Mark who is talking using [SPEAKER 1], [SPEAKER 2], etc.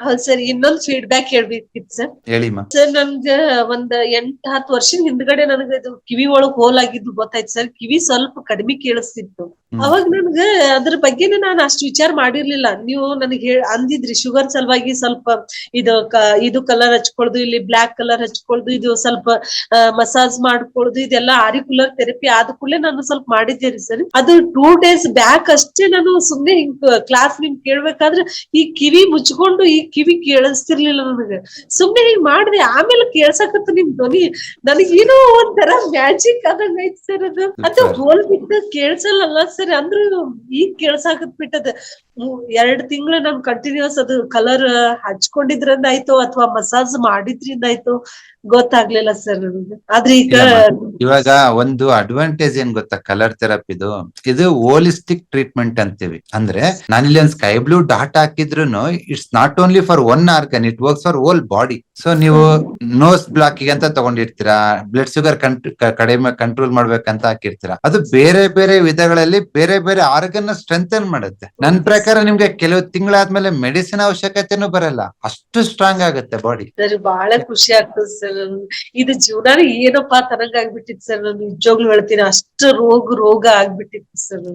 [SPEAKER 1] ಹೌದ್ ಸರ್ ಇನ್ನೊಂದ್ ಫೀಡ್ಬ್ಯಾಕ್ ಹೇಳ್ಬೇಕಿತ್ತು ಸರ್
[SPEAKER 2] ಹೇಳಿಮ್ಮ
[SPEAKER 1] ಸರ್ ನನ್ಗ ಒಂದ್ ಎಂಟ್ ಹತ್ತ್ ವರ್ಷದ ಹಿಂದ್ಗಡೆ ನನಗ ಇದು ಕಿವಿ ಒಳಗ್ ಹೋಲ್ ಆಗಿದ್ದು ಗೊತ್ತಾಯ್ತು ಸರ್ ಕಿವಿ ಸ್ವಲ್ಪ ಕಡಿಮೆ ಕೇಳಿಸ್ತಿತ್ತು. ಅವಾಗ ನನ್ಗ ಅದ್ರ ಬಗ್ಗೆನೆ ನಾನು ಅಷ್ಟು ವಿಚಾರ ಮಾಡಿರ್ಲಿಲ್ಲ. ನೀವು ನನಗೆ ಹೇಳ ಅಂದಿದ್ರಿ ಶುಗರ್ ಸಲುವಾಗಿ ಸ್ವಲ್ಪ ಇದು ಇದು ಕಲರ್ ಹಚ್ಕೊಳ್ದು ಇಲ್ಲಿ ಬ್ಲಾಕ್ ಕಲರ್ ಹಚ್ಕೊಳ್ದು ಇದು ಸ್ವಲ್ಪ ಮಸಾಜ್ ಮಾಡ್ಕೊಳ್ದು ಇದೆಲ್ಲ ಆರಿಕುಲರ್ ಥೆರಪಿ ಆದ ಕೂಡಲೇ ನಾನು ಸ್ವಲ್ಪ ಮಾಡಿದ್ದೆ ರೀ ಸರ್. ಅದು ಟೂ ಡೇಸ್ ಬ್ಯಾಕ್ ಅಷ್ಟೇ ನಾನು ಸುಮ್ನೆ ಹಿಂಗ್ ಕ್ಲಾಸ್ ನಿಮ್ ಕೇಳ್ಬೇಕಾದ್ರೆ ಈ ಕಿವಿ ಮುಚ್ಕೊಂಡು ಈ ಕಿವಿ ಕೇಳಿಸ್ತಿರ್ಲಿಲ್ಲ ನನಗೆ. ಸುಮ್ನೆ ಹಿಂಗ್ ಮಾಡಿದೆ ಆಮೇಲೆ ಕೇಳ್ಸಕತ್ತ ನಿಮ್ ಧ್ವನಿ. ನನಗೇನೋ ಒಂಥರ ಮ್ಯಾಜಿಕ್ ಆದಂಗ ಐತ್ ಸರ್ ಅದು. ಅದು. ಹೋಲ್ ಬಿಟ್ಟು ಕೇಳ್ಸಲ್ಲ ಸರ್. ಅಂದ್ರ ಈಗ ಕೇಳ್ಸಾಕತ್ ಬಿಟ್ಟದ ಎರಡ್ ತಿಂಗಳು ನಮ್ ಕಂಟಿನ್ಯೂಸ್ ಅದು ಕಲರ್ ಹಚ್ಕೊಂಡಿದ್ರಿಂದ ಆಯ್ತು ಅಥವಾ ಮಸಾಜ್ ಮಾಡಿದ್ರಿಂದ ಆಯ್ತು ಗೊತ್ತಾಗ್ಲಿಲ್ಲ ಸರ್ ಆದ್ರೆ ಈಗ
[SPEAKER 2] ಇವಾಗ ಒಂದು ಅಡ್ವಾಂಟೇಜ್ ಏನ್ ಗೊತ್ತಾ ಕಲರ್ ಥೆರಪಿದು ಇದು ಹೋಲಿಸ್ಟಿಕ್ ಟ್ರೀಟ್ಮೆಂಟ್ ಅಂತೀವಿ. ಅಂದ್ರೆ ನಾನಿಲ್ಲಿ ಒಂದು ಸ್ಕೈ ಬ್ಲೂ ಡಾಟ್ ಹಾಕಿದ್ರು it's not only for one organ it works for whole body so ನೀವು ನೋಸ್ ಬ್ಲಾಕಿಗೆ ಅಂತ ತಗೊಂಡಿರ್ತೀರಾ ಬ್ಲಡ್ ಶುಗರ್ ಕಡಿಮೆ ಕಂಟ್ರೋಲ್ ಮಾಡ್ಬೇಕಂತ ಹಾಕಿರ್ತೀರಾ, ಅದು ಬೇರೆ ಬೇರೆ ವಿಧಗಳಲ್ಲಿ ಬೇರೆ ಬೇರೆ ಆರ್ಗನ್ ಸ್ಟ್ರೆಂಥನ್ ಮಾಡುತ್ತೆ. ನನ್ ಪ್ರಕಾರ ನಿಮ್ಗೆ ಕೆಲವು ತಿಂಗಳಾದ್ಮೇಲೆ ಮೆಡಿಸಿನ್ ಅವಶ್ಯಕತೆನೂ ಬರಲ್ಲ, ಅಷ್ಟು ಸ್ಟ್ರಾಂಗ್ ಆಗುತ್ತೆ ಬಾಡಿ
[SPEAKER 1] ಸರ್ ಬಹಳ ಖುಷಿ ಆಗ್ತದೆ ಸರ್ ಇದು ಜೀವನ ಏನಪ್ಪಾ ತನಗ ಆಗ್ಬಿಟ್ಟಿತ್ತು ಸರ್ ನಾನು ನಿಜವಾಗ್ಲೂ ಹೇಳ್ತೀನಿ, ಅಷ್ಟು ರೋಗ ರೋಗ ಆಗ್ಬಿಟ್ಟಿತ್ತು ಸರ್